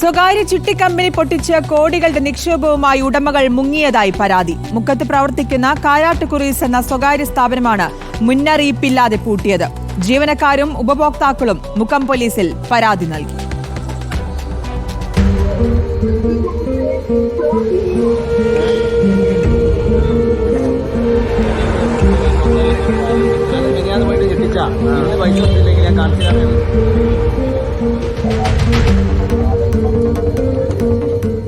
സ്വകാര്യ ചുട്ടിക്കമ്പനി പൊട്ടിച്ച കോടികളുടെ നിക്ഷേപവുമായി ഉടമകൾ മുങ്ങിയതായി പരാതി. മുക്കത്ത് പ്രവർത്തിക്കുന്ന കാരാട്ട് കുറീസ് എന്ന സ്വകാര്യ സ്ഥാപനമാണ് മുന്നറിയിപ്പില്ലാതെ പൂട്ടിയത്. ജീവനക്കാരും ഉപഭോക്താക്കളും മുക്കം പോലീസിൽ പരാതി നൽകി. ഞാൻ പൈസ കാണിച്ചു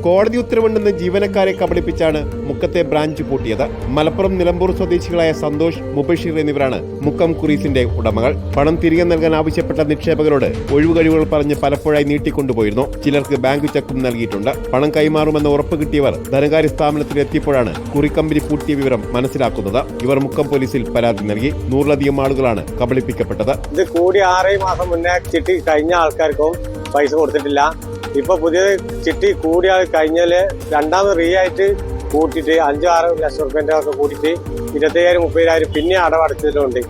കോടതി ഉത്തരവുണ്ടെന്ന് ജീവനക്കാരെ കബളിപ്പിച്ചാണ് മുക്കത്തെ ബ്രാഞ്ച് പൂട്ടിയത്. മലപ്പുറം നിലമ്പൂർ സ്വദേശികളായ സന്തോഷ് മുബഷീർ എന്നിവരാണ് മുക്കം കുറീസിന്റെ ഉടമകൾ. പണം തിരികെ നൽകാൻ ആവശ്യപ്പെട്ട നിക്ഷേപകരോട് ഒഴിവുകഴിവുകൾ പറഞ്ഞ് പലപ്പോഴായി നീട്ടിക്കൊണ്ടുപോയിരുന്നു. ചിലർക്ക് ബാങ്ക് ചെക്കും നൽകിയിട്ടുണ്ട്. പണം കൈമാറുമെന്ന് ഉറപ്പ് കിട്ടിയവർ ധനകാര്യ സ്ഥാപനത്തിൽ എത്തിയപ്പോഴാണ് കുറിക്കമ്പനി പൂട്ടിയ വിവരം മനസ്സിലാക്കുന്നത്. ഇവർ മുക്കം പോലീസിൽ പരാതി നൽകി നൂറിലധികം ആളുകളാണ് കബളിപ്പിക്കപ്പെട്ടത്. ഇത് കൂടി ആറേ മാസം മുന്നേ ചിട്ടി കഴിഞ്ഞ ആൾക്കാർക്കും പൈസ കൊടുത്തിട്ടില്ല. ഇപ്പൊ പുതിയ ചിട്ടി കൂടിയ കഴിഞ്ഞാൽ രണ്ടാമത് റീ ആയിട്ട് കൂട്ടിയിട്ട് അഞ്ചോ ആറ് ലക്ഷം റുപ്യന്റെ ഒക്കെ കൂട്ടിയിട്ട് ഇരുപത്തയ്യായിരം മുപ്പതിനായിരം പിന്നെ അടവടച്ചിട്ടുണ്ട്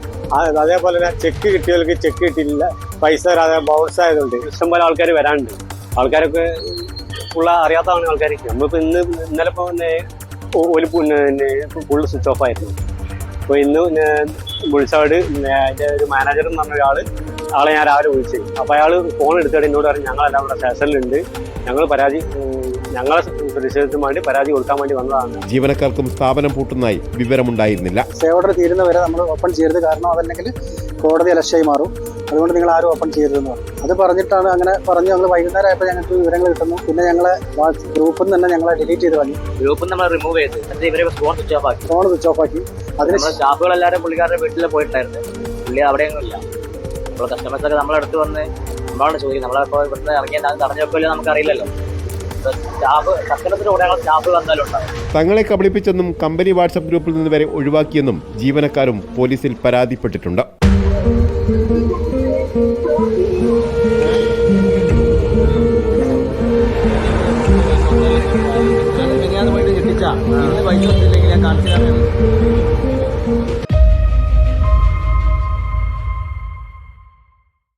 അതേപോലെ തന്നെ ചെക്ക് കിട്ടിയവർക്ക് ചെക്ക് കിട്ടിയില്ല പൈസ വരാതെ ബൗൺസ് ആയതുകൊണ്ട് ഇഷ്ടംപോലെ ആൾക്കാർ വരാനുണ്ട്. ആൾക്കാരൊക്കെ ഉള്ള അറിയാത്തതാണ് ആൾക്കാർ നമ്മളിപ്പോൾ ഇന്ന് ഇന്നലെ ഇപ്പോൾ ഒരു ഫുൾ സ്വിച്ച് ഓഫ് ആയിരുന്നു. അപ്പോൾ ഇന്ന് വിളിച്ചവിടെ അതിന്റെ ഒരു മാനേജർ എന്ന് പറഞ്ഞ ഒരാൾ ആളെ ഞാൻ രാവിലെ വിളിച്ചു. അപ്പോൾ അയാൾ ഫോൺ എടുത്തിട്ട് എന്നോട് പറഞ്ഞു ഞങ്ങളെല്ലാം ഇവിടെ സ്റ്റേഷനിലുണ്ട് ഞങ്ങൾ പരാതി ഞങ്ങളെ പ്രതിഷേധത്തിന് വേണ്ടി പരാതി കൊടുക്കാൻ വേണ്ടി വന്നതാണ്. ജീവനക്കാർക്കും സ്ഥാപനം പൂട്ടുന്നതായി വിവരമുണ്ടായിരുന്നില്ല. സ്റ്റേ തീരുന്ന തീരുന്നവരെ നമ്മൾ ഓപ്പൺ ചെയ്യരുത്. കാരണം അതല്ലെങ്കിൽ കോടതി അലക്ഷ്യമായി മാറും. അതുകൊണ്ട് നിങ്ങൾ ആരും ഓപ്പൺ ചെയ്യരുതെന്ന് പറഞ്ഞു. അത് പറഞ്ഞിട്ടാണ് അങ്ങനെ പറഞ്ഞു. ഞങ്ങൾ വൈകുന്നേരം ആയപ്പോൾ ഞങ്ങൾക്ക് വിവരങ്ങൾ കിട്ടുന്നു. പിന്നെ ഞങ്ങളെ ഗ്രൂപ്പിൽ നിന്ന് തന്നെ ഞങ്ങളെ ഡിലീറ്റ് ചെയ്ത് കളഞ്ഞു. ഗ്രൂപ്പിൽ നമ്മൾ റിമൂവ് ചെയ്ത്. എന്നിട്ട് ഇവരെ ഫോൺ സ്വിച്ച് ഓഫ് ആക്കി. ഫോൺ സ്വിച്ച് ഓഫ് ആക്കി. അതിന് സ്റ്റാഫുകൾ എല്ലാവരും പുള്ളിക്കാരുടെ വീട്ടിൽ പോയിട്ടുണ്ടായിരുന്നു. പുള്ളി അവിടെയൊന്നും ഇല്ല കസ്റ്റമേഴ്സൊക്കെ കസ്റ്റമേഴ്സ് ഒക്കെ നമ്മളെ അടുത്ത് വന്ന് നമ്മളാണ് ചോദിക്കും നമ്മളിപ്പോൾ ഇവിടുന്ന് ഇറങ്ങിയ നമുക്ക് ഉണ്ടാവും. തങ്ങളെ കബളിപ്പിച്ചെന്നും കമ്പനി വാട്സപ്പ് ഗ്രൂപ്പിൽ നിന്ന് വരെ ഒഴിവാക്കിയെന്നും ജീവനക്കാരും പോലീസിൽ പരാതിപ്പെട്ടിട്ടുണ്ട്. ഞാൻ ഞാൻ കാണിച്ചു